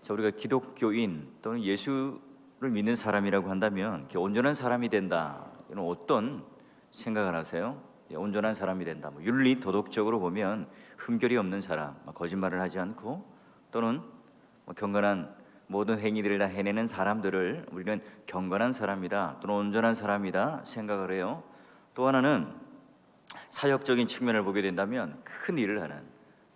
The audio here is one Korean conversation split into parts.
자, 우리가 기독교인 또는 예수를 믿는 사람이라고 한다면 온전한 사람이 된다. 이런 어떤 생각을 하세요? 예, 온전한 사람이 된다. 뭐 윤리 도덕적으로 보면 흠결이 없는 사람, 뭐 거짓말을 하지 않고 또는 뭐 경건한 모든 행위들을 다 해내는 사람들을 우리는 경건한 사람이다 또는 온전한 사람이다 생각을 해요. 또 하나는 사역적인 측면을 보게 된다면 큰 일을 하는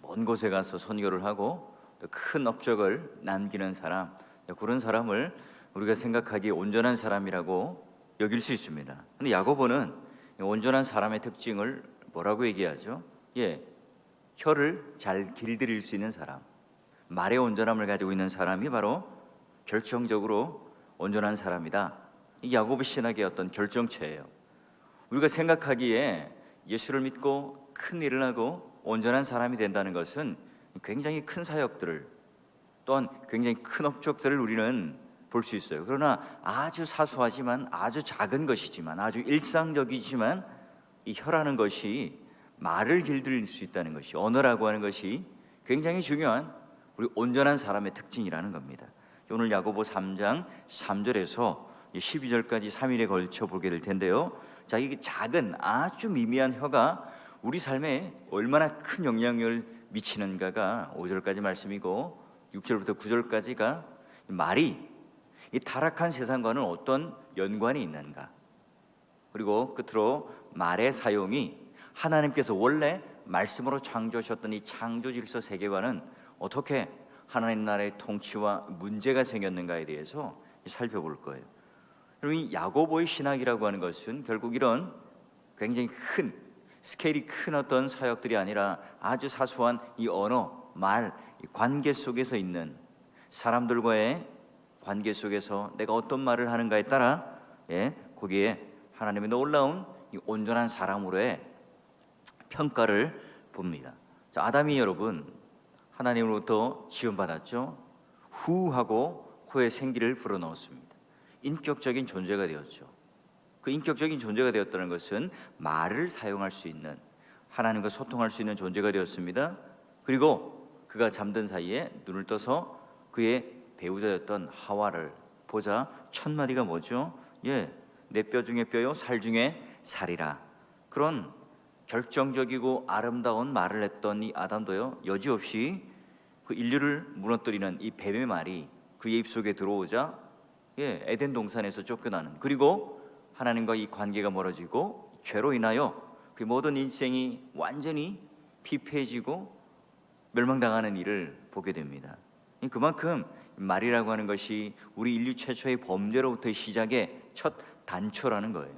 먼 곳에 가서 선교를 하고 또 큰 업적을 남기는 사람 그런 사람을 우리가 생각하기에 온전한 사람이라고 여길 수 있습니다. 근데 야고보는 이 온전한 사람의 특징을 뭐라고 얘기하죠? 예, 혀를 잘 길들일 수 있는 사람, 말의 온전함을 가지고 있는 사람이 바로 결정적으로 온전한 사람이다. 이 야고보 신학의 어떤 결정체예요. 우리가 생각하기에 예수를 믿고 큰 일을 하고 온전한 사람이 된다는 것은 굉장히 큰 사역들을 또한 굉장히 큰 업적들을 우리는 볼 수 있어요. 그러나 아주 사소하지만 아주 작은 것이지만 아주 일상적이지만 이 혀라는 것이 말을 길들일 수 있다는 것이 언어라고 하는 것이 굉장히 중요한 우리 온전한 사람의 특징이라는 겁니다. 오늘 야고보 3장 3절에서 12절까지 3일에 걸쳐 보게 될 텐데요. 자, 이게 작은 아주 미미한 혀가 우리 삶에 얼마나 큰 영향을 미치는가가 5절까지 말씀이고 6절부터 9절까지가 말이 이 타락한 세상과는 어떤 연관이 있는가? 그리고 끝으로 말의 사용이 하나님께서 원래 말씀으로 창조하셨던 이 창조 질서 세계관은 어떻게 하나님 나라의 통치와 문제가 생겼는가에 대해서 살펴볼 거예요. 여러분 이 야고보의 신학이라고 하는 것은 결국 이런 굉장히 큰 스케일이 큰 어떤 사역들이 아니라 아주 사소한 이 언어, 말, 이 관계 속에서 있는 사람들과의 관계 속에서 내가 어떤 말을 하는가에 따라 예, 거기에 하나님의 놀라운 이 온전한 사람으로의 평가를 봅니다. 자, 아담이 여러분 하나님으로부터 지원받았죠. 후하고 후의 생기를 불어넣었습니다. 인격적인 존재가 되었죠. 그 인격적인 존재가 되었다는 것은 말을 사용할 수 있는 하나님과 소통할 수 있는 존재가 되었습니다. 그리고 그가 잠든 사이에 눈을 떠서 그의 배우자였던 하와를 보자 첫 마디가 뭐죠? 예, 내 뼈 중에 뼈요, 살 중에 살이라. 그런 결정적이고 아름다운 말을 했던 이 아담도요 여지없이 그 인류를 무너뜨리는 이 뱀의 말이 그의 입속에 들어오자 예, 에덴 동산에서 쫓겨나는 그리고 하나님과 이 관계가 멀어지고 죄로 인하여 그 모든 인생이 완전히 피폐해지고 멸망당하는 일을 보게 됩니다. 그만큼 말이라고 하는 것이 우리 인류 최초의 범죄로부터 시작의 첫 단초라는 거예요.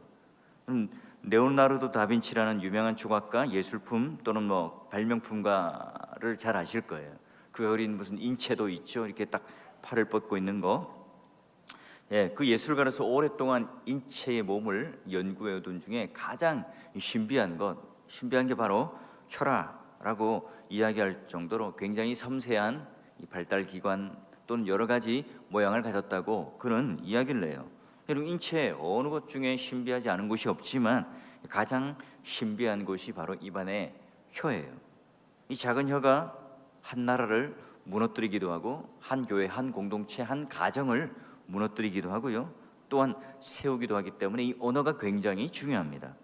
음, 레오나르도 다빈치라는 유명한 조각가, 예술품 또는 뭐 발명품가를 잘 아실 거예요. 그 어린 무슨 인체도 있죠. 이렇게 딱 팔을 뻗고 있는 거. 예, 그 예술가로서 오랫동안 인체의 몸을 연구해 오던 중에 가장 신비한 것, 신비한 게 바로 혈화라고 이야기할 정도로 굉장히 섬세한 이 발달 기관 또는 여러 가지 모양을 가졌다고 그는 이야기를 해요. 여러분 인체 어느 것 중에 신비하지 않은 곳이 없지만 가장 신비한 곳이 바로 입안의 혀예요. 이 작은 혀가 한 나라를 무너뜨리기도 하고 한 교회, 한 공동체, 한 가정을 무너뜨리기도 하고요. 또한 세우기도 하기 때문에 이 언어가 굉장히 중요합니다.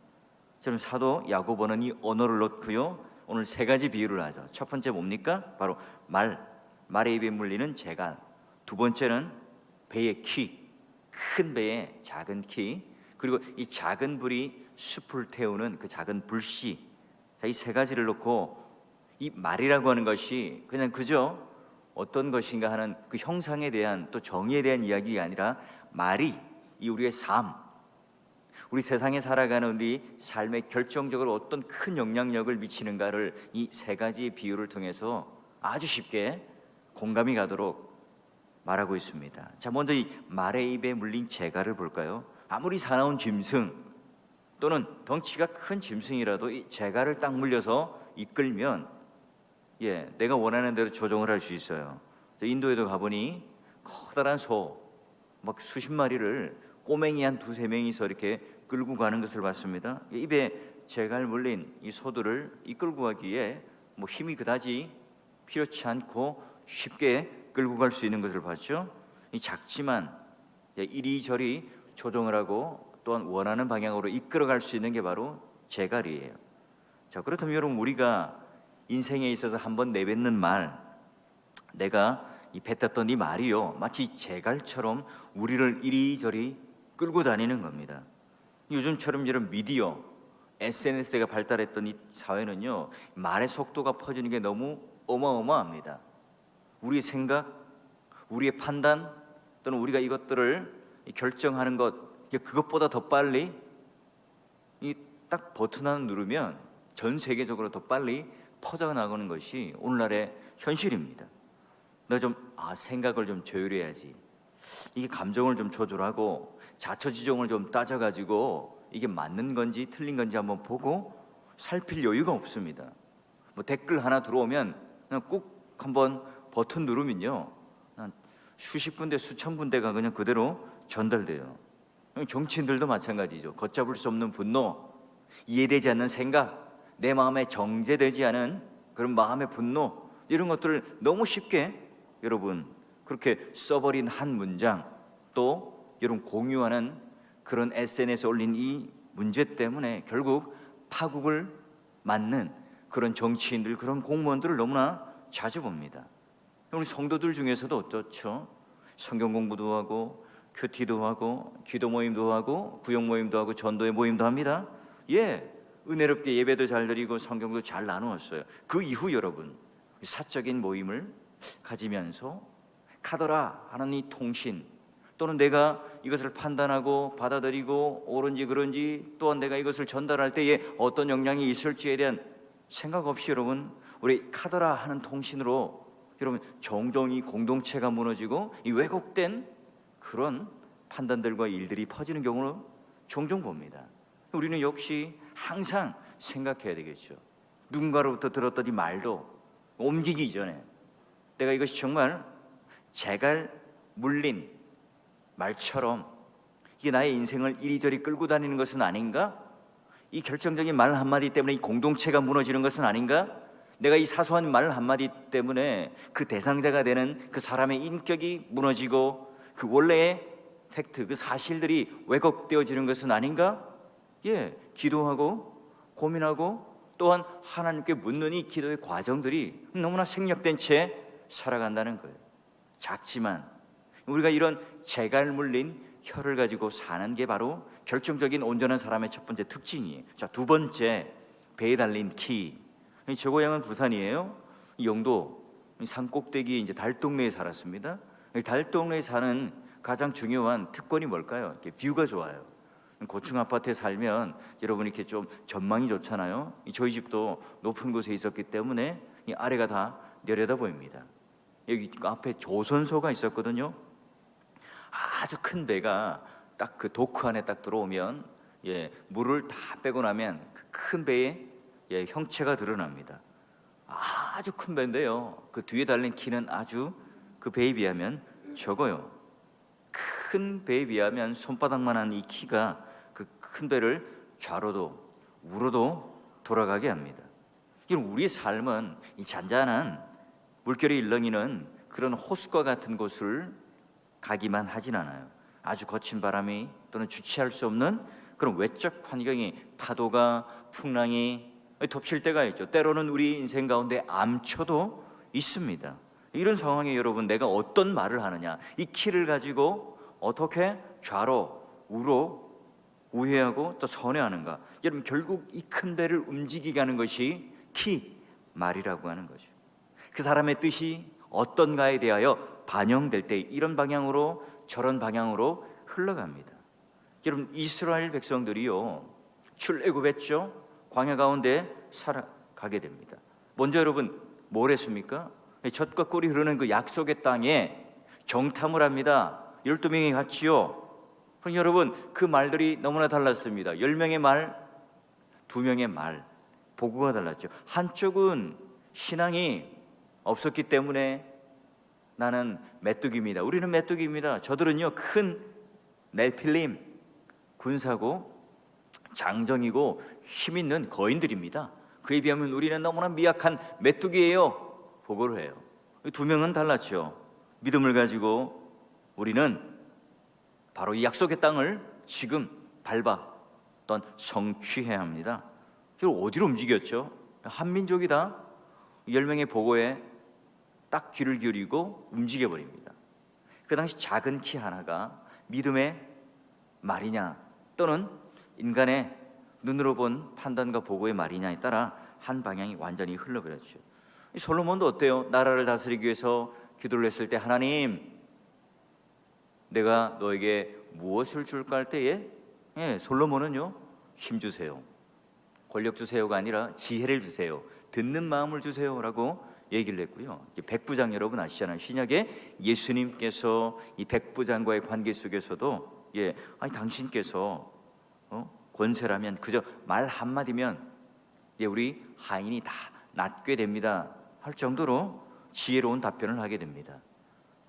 지금 사도 야고보는 이 언어를 놓고요. 오늘 세 가지 비유를 하죠. 첫 번째 뭡니까? 바로 말, 말의 입에 물리는 재간. 두 번째는 배의 키, 큰 배의 작은 키. 그리고 이 작은 불이 숲을 태우는 그 작은 불씨. 자, 이 세 가지를 놓고 이 말이라고 하는 것이 그냥 그저 어떤 것인가 하는 그 형상에 대한 또 정의에 대한 이야기가 아니라 말이 이 우리의 삶, 우리 세상에 살아가는 우리 삶에 결정적으로 어떤 큰 영향력을 미치는가를 이 세 가지 비유를 통해서 아주 쉽게 공감이 가도록 말하고 있습니다. 자, 먼저 이 말의 입에 물린 재갈을 볼까요? 아무리 사나운 짐승 또는 덩치가 큰 짐승이라도 이 재갈을 딱 물려서 이끌면 예, 내가 원하는 대로 조종을 할 수 있어요. 저 인도에도 가보니 커다란 소, 막 수십 마리를 꼬맹이 한 두세 명이서 이렇게 끌고 가는 것을 봤습니다. 입에 재갈 물린 이 소들을 이끌고 가기에 뭐 힘이 그다지 필요치 않고 쉽게 끌고 갈 수 있는 것을 봤죠. 이 작지만 이리저리 조정을 하고 또한 원하는 방향으로 이끌어갈 수 있는 게 바로 제갈이에요. 자 그렇다면 여러분 우리가 인생에 있어서 한번 내뱉는 말, 내가 이 뱉었던 이 말이요 마치 제갈처럼 우리를 이리저리 끌고 다니는 겁니다. 요즘처럼 이런 미디어, SNS가 발달했던 이 사회는요 말의 속도가 퍼지는 게 너무 어마어마합니다. 우리의 생각, 우리의 판단 또는 우리가 이것들을 결정하는 것 그것보다 더 빨리 이 딱 버튼 하나 누르면 전 세계적으로 더 빨리 퍼져 나가는 것이 오늘날의 현실입니다. 나좀아 생각을 좀 조율해야지. 이게 감정을 좀 조절하고 자처지종을 좀 따져가지고 이게 맞는 건지 틀린 건지 한번 보고 살필 여유가 없습니다. 뭐 댓글 하나 들어오면 그냥 꾹 한번 버튼 누르면요, 한 수십 군데 수천 군데가 그냥 그대로 전달돼요. 정치인들도 마찬가지죠. 걷잡을 수 없는 분노, 이해되지 않는 생각, 내 마음에 정제되지 않은 그런 마음의 분노 이런 것들을 너무 쉽게 여러분 그렇게 써버린 한 문장 또 여러분 공유하는 그런 SNS에 올린 이 문제 때문에 결국 파국을 맞는 그런 정치인들 그런 공무원들을 너무나 자주 봅니다. 우리 성도들 중에서도 어떻죠? 성경 공부도 하고 큐티도 하고 기도 모임도 하고 구역 모임도 하고 전도의 모임도 합니다. 예, 은혜롭게 예배도 잘 드리고 성경도 잘 나누었어요. 그 이후 여러분 사적인 모임을 가지면서 카더라 하는 이 통신 또는 내가 이것을 판단하고 받아들이고 옳은지 그런지 또한 내가 이것을 전달할 때에 어떤 영향이 있을지에 대한 생각 없이 여러분 우리 카더라 하는 통신으로 여러분 종종 이 공동체가 무너지고 이 왜곡된 그런 판단들과 일들이 퍼지는 경우를 종종 봅니다. 우리는 역시 항상 생각해야 되겠죠. 누군가로부터 들었던 이 말도 옮기기 전에 내가 이것이 정말 제갈 물린 말처럼 이게 나의 인생을 이리저리 끌고 다니는 것은 아닌가? 이 결정적인 말 한마디 때문에 이 공동체가 무너지는 것은 아닌가? 내가 이 사소한 말 한마디 때문에 그 대상자가 되는 그 사람의 인격이 무너지고 그 원래의 팩트, 그 사실들이 왜곡되어지는 것은 아닌가? 예, 기도하고 고민하고 또한 하나님께 묻는 이 기도의 과정들이 너무나 생략된 채 살아간다는 거예요. 작지만 우리가 이런 재갈 물린 혀를 가지고 사는 게 바로 결정적인 온전한 사람의 첫 번째 특징이에요. 자, 두 번째 배에 달린 키. 저 고향은 부산이에요. 이 영도 산 꼭대기 이제 달동네에 살았습니다. 이 달동네에 사는 가장 중요한 특권이 뭘까요? 뷰가 좋아요. 고층 아파트에 살면 여러분 이렇게 좀 전망이 좋잖아요. 이 저희 집도 높은 곳에 있었기 때문에 이 아래가 다 내려다 보입니다. 여기 앞에 조선소가 있었거든요. 아주 큰 배가 딱 그 도크 안에 딱 들어오면 예, 물을 다 빼고 나면 그 큰 배에 예, 형체가 드러납니다. 아주 큰 배인데요. 그 뒤에 달린 키는 아주 그 배에 비하면 적어요. 큰 배에 비하면 손바닥만한 이 키가 그 큰 배를 좌로도 우로도 돌아가게 합니다. 우리 삶은 이 잔잔한 물결이 일렁이는 그런 호수과 같은 곳을 가기만 하진 않아요. 아주 거친 바람이 또는 주체할 수 없는 그런 외적 환경이 파도가 풍랑이 덮칠 때가 있죠. 때로는 우리 인생 가운데 암초도 있습니다. 이런 상황에 여러분 내가 어떤 말을 하느냐 이 키를 가지고 어떻게 좌로 우로 우회하고 또 선회하는가 여러분 결국 이 큰 배를 움직이게 하는 것이 키 말이라고 하는 거죠. 그 사람의 뜻이 어떤가에 대하여 반영될 때 이런 방향으로 저런 방향으로 흘러갑니다. 여러분 이스라엘 백성들이요 출애굽했죠 광야 가운데 살아가게 됩니다. 먼저 여러분 뭘 했습니까? 젖과 꿀이 흐르는 그 약속의 땅에 정탐을 합니다. 12명이 같이요. 그럼 여러분 그 말들이 너무나 달랐습니다. 10명의 말, 2명의 말, 보고가 달랐죠. 한쪽은 신앙이 없었기 때문에 나는 메뚜기입니다. 우리는 메뚜기입니다. 저들은요 큰 넬필림 군사고 장정이고 힘 있는 거인들입니다. 그에 비하면 우리는 너무나 미약한 메뚜기예요. 보고를 해요. 두 명은 달랐죠. 믿음을 가지고 우리는 바로 이 약속의 땅을 지금 밟아 어떤 성취해야 합니다. 그리고 어디로 움직였죠? 한민족이 다. 열 명의 보고에 딱 귀를 기울이고 움직여 버립니다. 그 당시 작은 키 하나가 믿음의 말이냐 또는 인간의 눈으로 본 판단과 보고의 말이냐에 따라 한 방향이 완전히 흘러버렸죠. 이 솔로몬도 어때요? 나라를 다스리기 위해서 기도를 했을 때 하나님 내가 너에게 무엇을 줄까 할 때에 예, 솔로몬은요 힘 주세요. 권력 주세요가 아니라 지혜를 주세요. 듣는 마음을 주세요라고 얘기를 했고요. 백부장 여러분 아시잖아요. 신약에 예수님께서 이 백부장과의 관계 속에서도 예 아니 당신께서 어? 권세라면 그저 말 한마디면 예, 우리 하인이 다 낫게 됩니다. 할 정도로 지혜로운 답변을 하게 됩니다.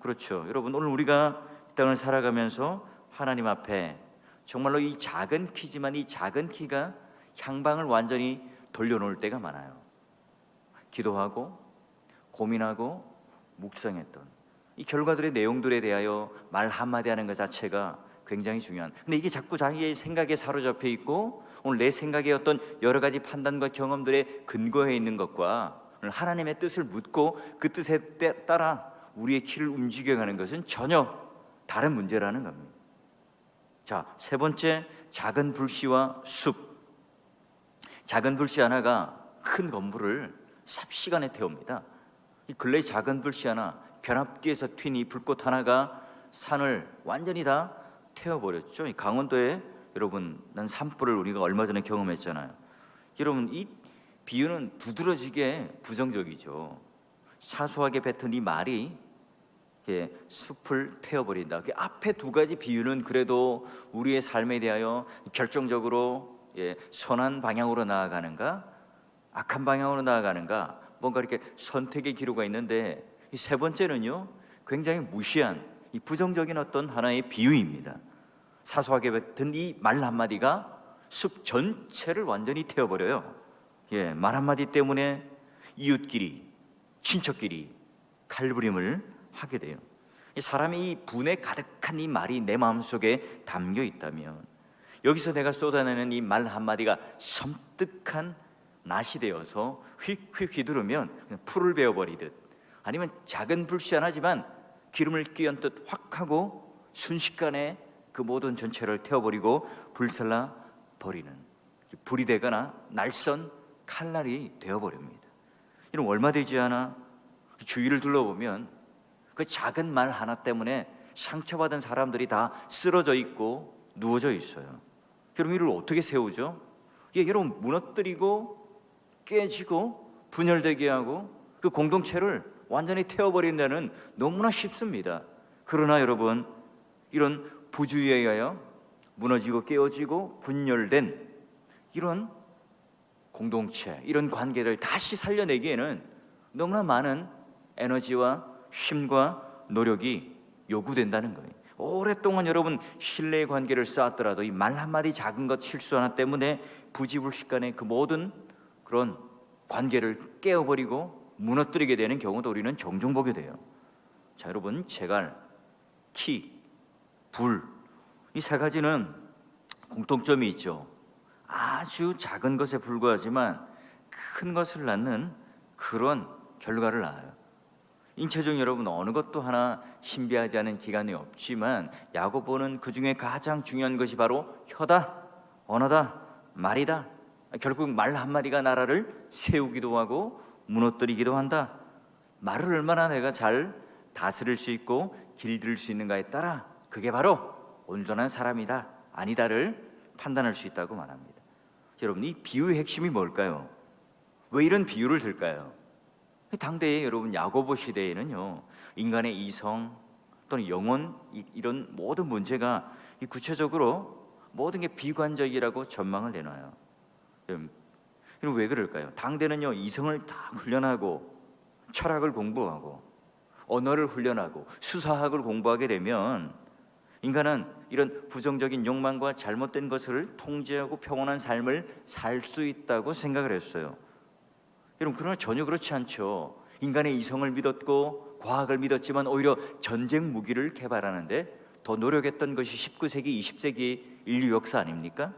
그렇죠. 여러분 오늘 우리가 이 땅을 살아가면서 하나님 앞에 정말로 이 작은 키지만 이 작은 키가 향방을 완전히 돌려놓을 때가 많아요. 기도하고 고민하고 묵상했던 이 결과들의 내용들에 대하여 말 한마디 하는 것 자체가 굉장히 중요한. 근데 이게 자꾸 자기의 생각에 사로잡혀 있고 오늘 내 생각의 어떤 여러 가지 판단과 경험들에 근거해 있는 것과 하나님의 뜻을 묻고 그 뜻에 따- 따라 우리의 키를 움직여가는 것은 전혀 다른 문제라는 겁니다. 자, 세 번째 작은 불씨와 숲. 작은 불씨 하나가 큰 건물을 삽시간에 태웁니다. 이 근래 작은 불씨 하나 변압기에서 튄이 불꽃 하나가 산을 완전히 다 태워버렸죠. 이 강원도에 여러분 난 산불을 우리가 얼마 전에 경험했잖아요. 여러분 이 비유는 두드러지게 부정적이죠. 사소하게 뱉은 이 말이 예, 숲을 태워버린다. 그 앞에 두 가지 비유는 그래도 우리의 삶에 대하여 결정적으로 예, 선한 방향으로 나아가는가, 악한 방향으로 나아가는가, 뭔가 이렇게 선택의 기로가 있는데 이 세 번째는요, 굉장히 무시한 이 부정적인 어떤 하나의 비유입니다. 사소하게 뱉은 이 말 한마디가 숲 전체를 완전히 태워버려요. 예, 말 한마디 때문에 이웃끼리, 친척끼리 칼부림을 하게 돼요. 이 사람이 이 분에 가득한 이 말이 내 마음속에 담겨 있다면 여기서 내가 쏟아내는 이 말 한마디가 섬뜩한 낫이 되어서 휙휙 휘두르면 풀을 베어버리듯 아니면 작은 불씨 하나지만 기름을 끼얹듯 확 하고 순식간에 그 모든 전체를 태워버리고 불살라 버리는 불이 되거나 날선 칼날이 되어버립니다. 이런 얼마 되지 않아 주위를 둘러보면 그 작은 말 하나 때문에 상처받은 사람들이 다 쓰러져 있고 누워져 있어요. 그럼 이를 어떻게 세우죠? 예, 여러분 무너뜨리고 깨지고 분열되게 하고 그 공동체를 완전히 태워버린 데는 너무나 쉽습니다. 그러나 여러분 이런 부주의에 의하여 무너지고 깨어지고 분열된 이런 공동체, 이런 관계를 다시 살려내기에는 너무나 많은 에너지와 힘과 노력이 요구된다는 거예요. 오랫동안 여러분 신뢰의 관계를 쌓았더라도 이 말 한마디 작은 것 실수 하나 때문에 부지불식간에 그 모든 그런 관계를 깨어버리고 무너뜨리게 되는 경우도 우리는 종종 보게 돼요. 자, 여러분 제갈, 키, 불, 이 세 가지는 공통점이 있죠. 아주 작은 것에 불과하지만 큰 것을 낳는 그런 결과를 낳아요. 인체 중 여러분 어느 것도 하나 신비하지 않은 기간이 없지만 야고보는 그 중에 가장 중요한 것이 바로 혀다, 언어다, 말이다. 결국 말 한마디가 나라를 세우기도 하고 무너뜨리기도 한다. 말을 얼마나 내가 잘 다스릴 수 있고 길들일 수 있는가에 따라 그게 바로 온전한 사람이다, 아니다를 판단할 수 있다고 말합니다. 여러분 이 비유의 핵심이 뭘까요? 왜 이런 비유를 들까요? 당대에 여러분 야고보 시대에는요 인간의 이성 또는 영혼 이- 이런 모든 문제가 이 구체적으로 모든 게 비관적이라고 전망을 내놔요. 여러분 여러분 왜 그럴까요? 당대는요 이성을 다 훈련하고 철학을 공부하고 언어를 훈련하고 수사학을 공부하게 되면 인간은 이런 부정적인 욕망과 잘못된 것을 통제하고 평온한 삶을 살 수 있다고 생각을 했어요. 여러분 그러나 전혀 그렇지 않죠. 인간의 이성을 믿었고 과학을 믿었지만 오히려 전쟁 무기를 개발하는데 더 노력했던 것이 19세기, 20세기 인류 역사 아닙니까?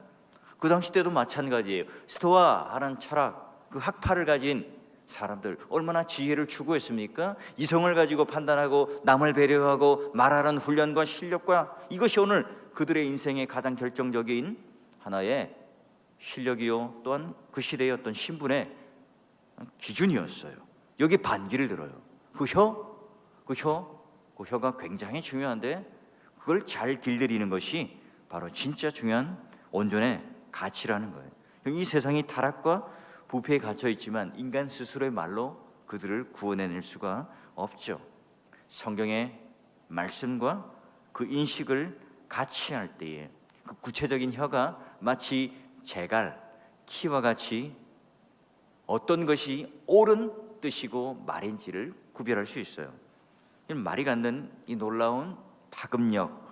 그 당시 때도 마찬가지예요. 스토아 하는 철학, 그 학파를 가진 사람들 얼마나 지혜를 추구했습니까? 이성을 가지고 판단하고 남을 배려하고 말하는 훈련과 실력과 이것이 오늘 그들의 인생의 가장 결정적인 하나의 실력이요 또한 그 시대의 어떤 신분의 기준이었어요. 여기 반기를 들어요. 그 혀, 그 혀, 그 혀가 굉장히 중요한데 그걸 잘 길들이는 것이 바로 진짜 중요한 온전의 가치라는 거예요. 이 세상이 타락과 부패에 갇혀 있지만 인간 스스로의 말로 그들을 구원해낼 수가 없죠. 성경의 말씀과 그 인식을 같이 할 때에 그 구체적인 혀가 마치 재갈, 키와 같이 어떤 것이 옳은 뜻이고 말인지를 구별할 수 있어요. 이 말이 갖는 이 놀라운 파급력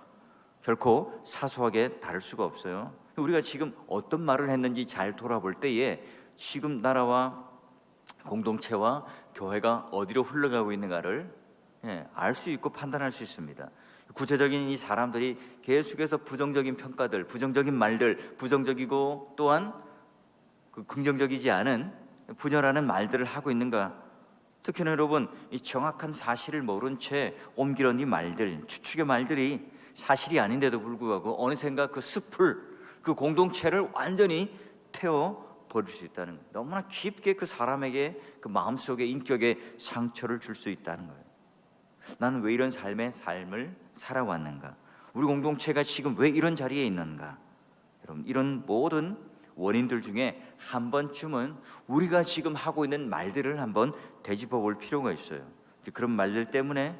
결코 사소하게 다를 수가 없어요. 우리가 지금 어떤 말을 했는지 잘 돌아볼 때에 지금 나라와 공동체와 교회가 어디로 흘러가고 있는가를 예, 알수 있고 판단할 수 있습니다. 구체적인 이 사람들이 계속해서 부정적인 평가들, 부정적인 말들, 부정적이고 또한 그 긍정적이지 않은 분열하는 말들을 하고 있는가? 특히나 여러분 이 정확한 사실을 모른 채 옮기는 이 말들, 추측의 말들이 사실이 아닌데도 불구하고 어느샌가 그 숲을 그 공동체를 완전히 태워 버릴 수 있다는 거예요. 너무나 깊게 그 사람에게 그 마음속에 인격에 상처를 줄 수 있다는 거예요. 나는 왜 이런 삶의 삶을 살아왔는가? 우리 공동체가 지금 왜 이런 자리에 있는가? 여러분 이런 모든 원인들 중에 한 번쯤은 우리가 지금 하고 있는 말들을 한번 되짚어 볼 필요가 있어요. 그런 말들 때문에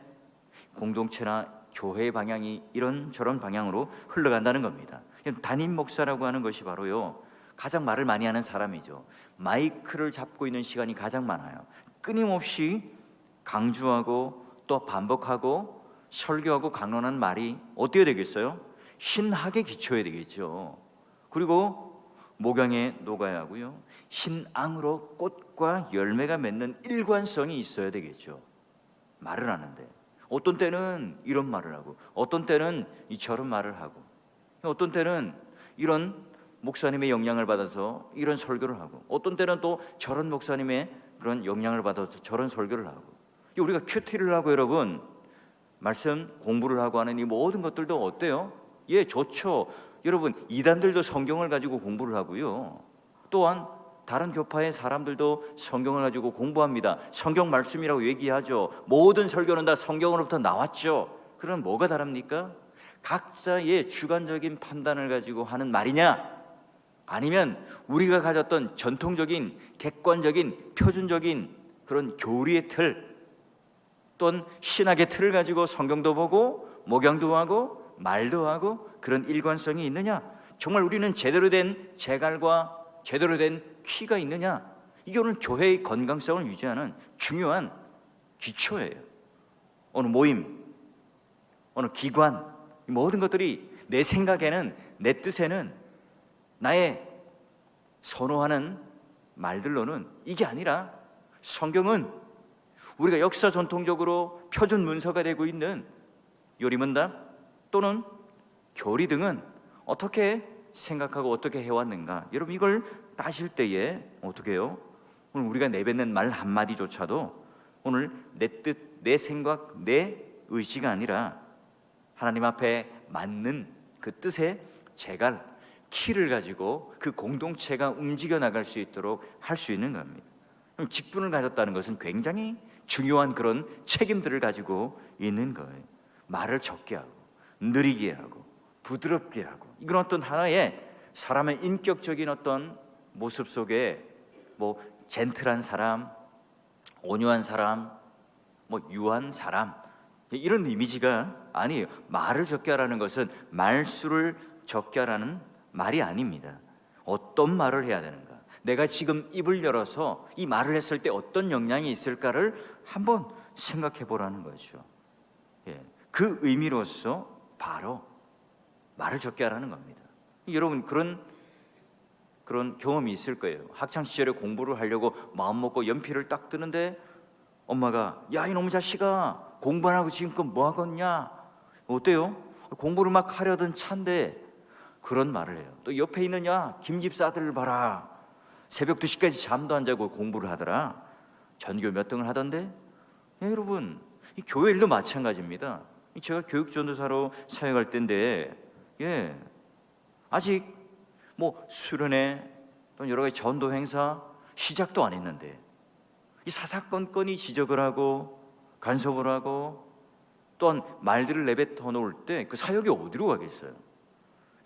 공동체나 교회의 방향이 이런 저런 방향으로 흘러간다는 겁니다. 담임 목사라고 하는 것이 바로요. 가장 말을 많이 하는 사람이죠. 마이크를 잡고 있는 시간이 가장 많아요. 끊임없이 강조하고 또 반복하고 설교하고 강론하는 말이 어떻게 되겠어요? 신학에 기초해야 되겠죠. 그리고 목양에 녹아야 하고요. 신앙으로 꽃과 열매가 맺는 일관성이 있어야 되겠죠. 말을 하는데 어떤 때는 이런 말을 하고 어떤 때는 이처럼 말을 하고 어떤 때는 이런 목사님의 영향을 받아서 이런 설교를 하고 어떤 때는 또 저런 목사님의 그런 영향을 받아서 저런 설교를 하고 우리가 큐티를 하고 여러분 말씀 공부를 하고 하는 이 모든 것들도 어때요? 예 좋죠 여러분 이단들도 성경을 가지고 공부를 하고요. 또한 다른 교파의 사람들도 성경을 가지고 공부합니다. 성경 말씀이라고 얘기하죠. 모든 설교는 다 성경으로부터 나왔죠. 그럼 뭐가 다릅니까? 각자의 주관적인 판단을 가지고 하는 말이냐? 아니면 우리가 가졌던 전통적인 객관적인 표준적인 그런 교리의 틀 또는 신학의 틀을 가지고 성경도 보고 목양도 하고 말도 하고 그런 일관성이 있느냐? 정말 우리는 제대로 된 재갈과 제대로 된 키가 있느냐? 이게 오늘 교회의 건강성을 유지하는 중요한 기초예요. 어느 모임 어느 기관 이 모든 것들이 내 생각에는 내 뜻에는 나의 선호하는 말들로는 이게 아니라 성경은 우리가 역사 전통적으로 표준 문서가 되고 있는 요리문답 또는 교리 등은 어떻게 생각하고 어떻게 해왔는가 여러분 이걸 따실 때에 어떻게 해요? 오늘 우리가 내뱉는 말 한마디조차도 오늘 내 뜻, 내 생각, 내 의지가 아니라 하나님 앞에 맞는 그 뜻에 제갈 키를 가지고 그 공동체가 움직여 나갈 수 있도록 할 수 있는 겁니다. 그럼 직분을 가졌다는 것은 굉장히 중요한 그런 책임들을 가지고 있는 거예요. 말을 적게 하고 느리게 하고 부드럽게 하고 이건 어떤 하나의 사람의 인격적인 어떤 모습 속에 뭐 젠틀한 사람, 온유한 사람, 뭐 유한 사람 이런 이미지가 아니에요. 말을 적게 하라는 것은 말수를 적게 하라는 말이 아닙니다. 어떤 말을 해야 되는가? 내가 지금 입을 열어서 이 말을 했을 때 어떤 영향이 있을까를 한번 생각해 보라는 거죠. 예, 그 의미로서 바로 말을 적게 하라는 겁니다. 여러분 그런 그런 경험이 있을 거예요. 학창 시절에 공부를 하려고 마음 먹고 연필을 딱 뜨는데 엄마가 야 이놈의 자식아 공부 안 하고 지금껏 뭐 하겠냐? 어때요? 공부를 막 하려던 차인데 그런 말을 해요 또 옆에 있느냐? 김집사 아들을 봐라. 새벽 2시까지 잠도 안 자고 공부를 하더라. 전교 몇 등을 하던데? 예, 여러분 이 교회 일도 마찬가지입니다. 이 제가 교육 전도사로 사역할 때인데 예 아직 뭐 수련회 또 여러 가지 전도 행사 시작도 안 했는데 이 사사건건이 지적을 하고 간섭을 하고 또한 말들을 내뱉어 놓을 때 그 사역이 어디로 가겠어요?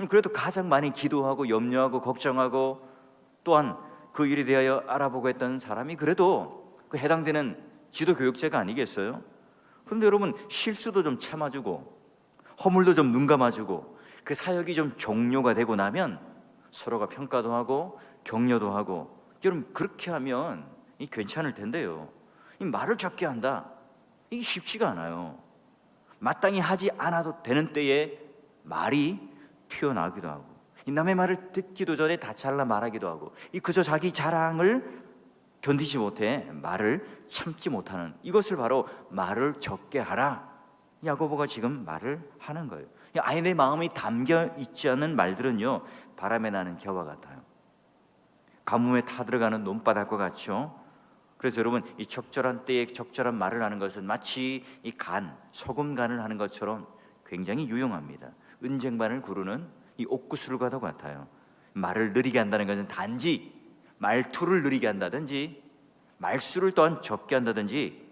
그래도 가장 많이 기도하고 염려하고 걱정하고 또한 그 일에 대하여 알아보고 했던 사람이 그래도 그 해당되는 지도 교육자가 아니겠어요? 그런데 여러분 실수도 좀 참아주고 허물도 좀 눈 감아주고 그 사역이 좀 종료가 되고 나면 서로가 평가도 하고 격려도 하고 여러분 그렇게 하면 이 괜찮을 텐데요. 이 말을 적게 한다. 이게 쉽지가 않아요. 마땅히 하지 않아도 되는 때에 말이 튀어나오기도 하고 이 남의 말을 듣기도 전에 다 잘라 말하기도 하고 이 그저 자기 자랑을 견디지 못해 말을 참지 못하는 이것을 바로 말을 적게 하라. 야고보가 지금 말을 하는 거예요. 내 마음이 담겨 있지 않은 말들은요 바람에 나는 겨와 같아요. 가뭄에 타들어가는 논바닥과 같죠. 그래서 여러분 이 적절한 때에 적절한 말을 하는 것은 마치 이 간, 소금 간을 하는 것처럼 굉장히 유용합니다. 은쟁반을 구르는 이 옥구슬과도 같아요. 말을 느리게 한다는 것은 단지 말투를 느리게 한다든지 말수를 또한 적게 한다든지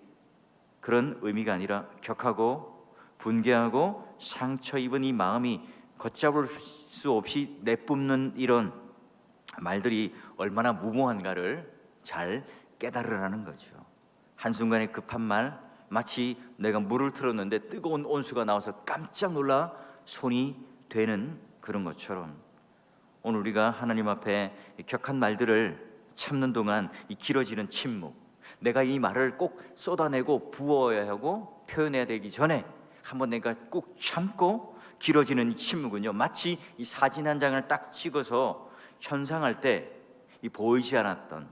그런 의미가 아니라 격하고 분개하고 상처 입은 이 마음이 걷잡을 수 없이 내뿜는 이런 말들이 얼마나 무모한가를 잘 깨달으라는 거죠. 한순간에 급한 말 마치 내가 물을 틀었는데 뜨거운 온수가 나와서 깜짝 놀라 손이 되는 그런 것처럼 오늘 우리가 하나님 앞에 이 격한 말들을 참는 동안 이 길어지는 침묵 내가 이 말을 꼭 쏟아내고 부어야 하고 표현해야 되기 전에 한번 내가 꼭 참고 길어지는 이 침묵은요 마치 이 사진 한 장을 딱 찍어서 현상할 때 이 보이지 않았던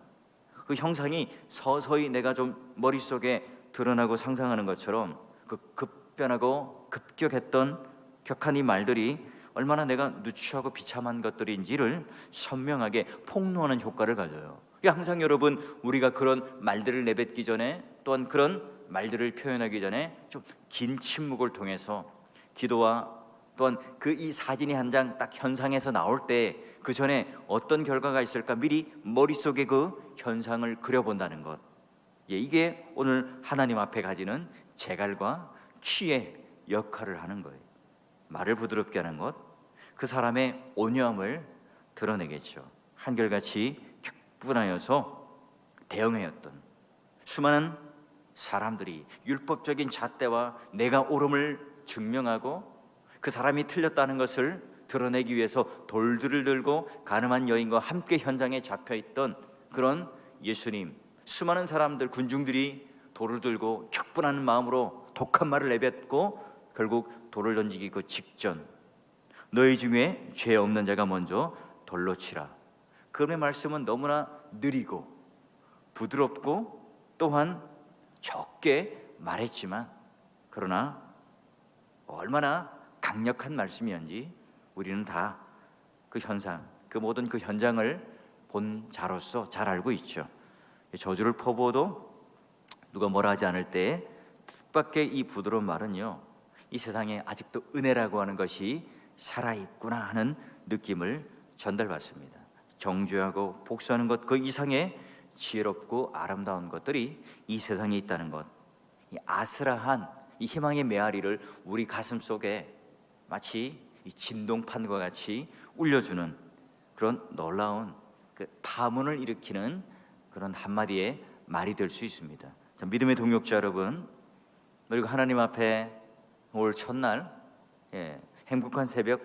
그 형상이 서서히 내가 좀 머릿속에 드러나고 상상하는 것처럼 그 급변하고 급격했던 격한 이 말들이 얼마나 내가 누추하고 비참한 것들인지를 선명하게 폭로하는 효과를 가져요. 항상 여러분 우리가 그런 말들을 내뱉기 전에 또한 그런 말들을 표현하기 전에 좀 긴 침묵을 통해서 기도와 또한 그 이 사진이 한 장 딱 현상에서 나올 때 그 전에 어떤 결과가 있을까 미리 머릿속에 그 현상을 그려본다는 것. 예, 이게 오늘 하나님 앞에 가지는 제갈과 키의 역할을 하는 거예요. 말을 부드럽게 하는 것, 그 사람의 온유함을 드러내겠죠. 한결같이 격분하여서 대응하였던 수많은 사람들이 율법적인 잣대와 내가 옳음을 증명하고 그 사람이 틀렸다는 것을 드러내기 위해서 돌들을 들고 가늠한 여인과 함께 현장에 잡혀 있던 그런 예수님. 수많은 사람들 군중들이 돌을 들고 격분하는 마음으로 독한 말을 내뱉고 결국 돌을 던지기 그 직전 너희 중에 죄 없는 자가 먼저 돌로 치라. 그의 말씀은 너무나 느리고 부드럽고 또한 적게 말했지만 그러나 얼마나 강력한 말씀이었는지 우리는 다 그 현상, 그 모든 그 현장을 본 자로서 잘 알고 있죠. 저주를 퍼부어도 누가 뭐라 하지 않을 때 뜻밖의 이 부드러운 말은요. 이 세상에 아직도 은혜라고 하는 것이 살아있구나 하는 느낌을 전달받습니다. 정죄하고 복수하는 것 그 이상의 지혜롭고 아름다운 것들이 이 세상에 있다는 것. 이 아슬아한 이 희망의 메아리를 우리 가슴 속에 마치 이 진동판과 같이 울려주는 그런 놀라운 그 파문을 일으키는 그런 한마디의 말이 될 수 있습니다. 자, 믿음의 동역자 여러분, 그리고 하나님 앞에 올 첫날 예, 행복한 새벽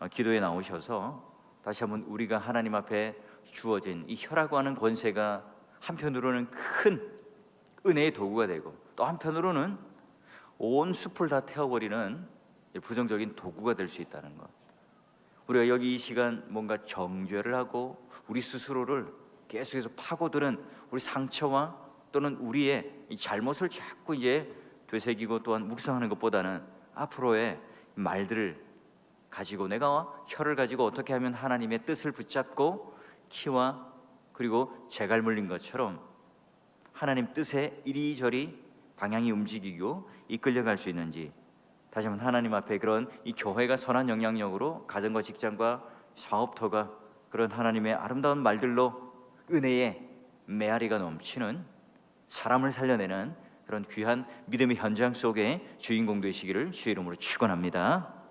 어, 기도에 나오셔서 다시 한번 우리가 하나님 앞에 주어진 이 혀라고 하는 권세가 한편으로는 큰 은혜의 도구가 되고 또 한편으로는 온 숲을 다 태워버리는 부정적인 도구가 될 수 있다는 것. 우리가 여기 이 시간 뭔가 정죄를 하고 우리 스스로를 계속해서 파고드는 우리 상처와 또는 우리의 이 잘못을 자꾸 이제 되새기고 또한 묵상하는 것보다는 앞으로의 말들을 가지고 내가 혀를 가지고 어떻게 하면 하나님의 뜻을 붙잡고 키와 그리고 재갈 물린 것처럼 하나님 뜻에 이리저리 방향이 움직이고 이끌려갈 수 있는지 다시 한번 하나님 앞에 그런 이 교회가 선한 영향력으로 가정과 직장과 사업터가 그런 하나님의 아름다운 말들로 은혜의 메아리가 넘치는 사람을 살려내는 그런 귀한 믿음의 현장 속에 주인공 되시기를 주의 이름으로 축원합니다.